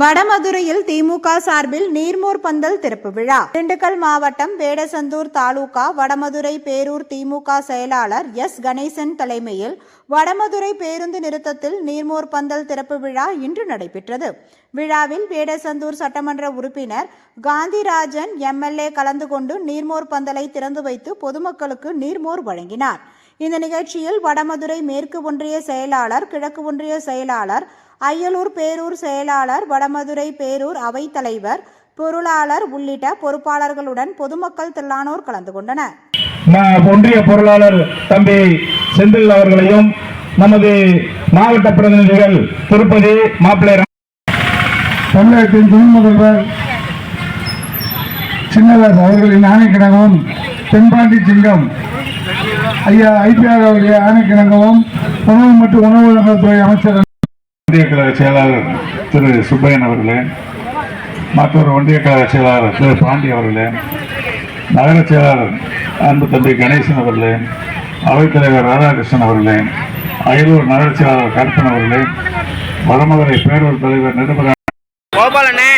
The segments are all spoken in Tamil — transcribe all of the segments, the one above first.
வடமதுரையில் திமுக சார்பில் நீர்மோர் பந்தல் திறப்பு விழா. திண்டுக்கல் மாவட்டம் வேடசந்தூர் தாலுகா வடமதுரை பேரூர் திமுக செயலாளர் எஸ். கணேசன் தலைமையில் வடமதுரை பேருந்து நிறுத்தத்தில் நீர்மோர் பந்தல் திறப்பு விழா இன்று நடைபெற்றது. விழாவில் வேடசந்தூர் சட்டமன்ற உறுப்பினர் காந்திராஜன் எம்எல்ஏ கலந்து கொண்டு நீர்மோர் பந்தலை திறந்து வைத்து பொதுமக்களுக்கு நீர்மோர் வழங்கினார். இந்த நிகழ்ச்சியில் வடமதுரை மேற்கு ஒன்றிய செயலாளர் கிழக்கு ஒன்றிய செயலாளர் அய்யலூர் பேரூர் செயலாளர் வடமதுரை பேரூர் அவைத் தலைவர் பொருளாளர் உள்ளிட்ட பொறுப்பாளர்களுடன் பொதுமக்கள் திரளானோர் கலந்து கொண்டனர். ஒன்றிய பொருளாளர் தம்பி செந்தில் அவர்களையும் நமது மாவட்ட பிரதிநிதிகள் திருப்பதி மாப்பிள்ளை தமிழகத்தின் துணை முதல்வர் சின்னதாஸ் அவர்களின் ஆணைக்கிணங்கவும் தென்பாண்டி சிங்கம் ஐயா ஐபிஆர் அவருடைய ஆணைக்கிணங்கவும் உணவு மற்றும் உணவு வழங்கல்துறை அமைச்சர் ஒன்றிய கழக செயலாளர் திரு சுப்பையன் அவர்களே மற்றொரு ஒன்றிய கழக செயலாளர் திரு பாண்டி அவர்களே நகர செயலாளர் அன்பு தம்பி கணேசன் அவர்களே அவைத்தலைவர் ராதாகிருஷ்ணன் அவர்களே அயலூர் நகர செயலாளர் கருப்பன் அவர்களே வடமதுரை பேரூர் தலைவர் நெடுமகன் கோபாலண்ணே.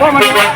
போக மாட்டேன்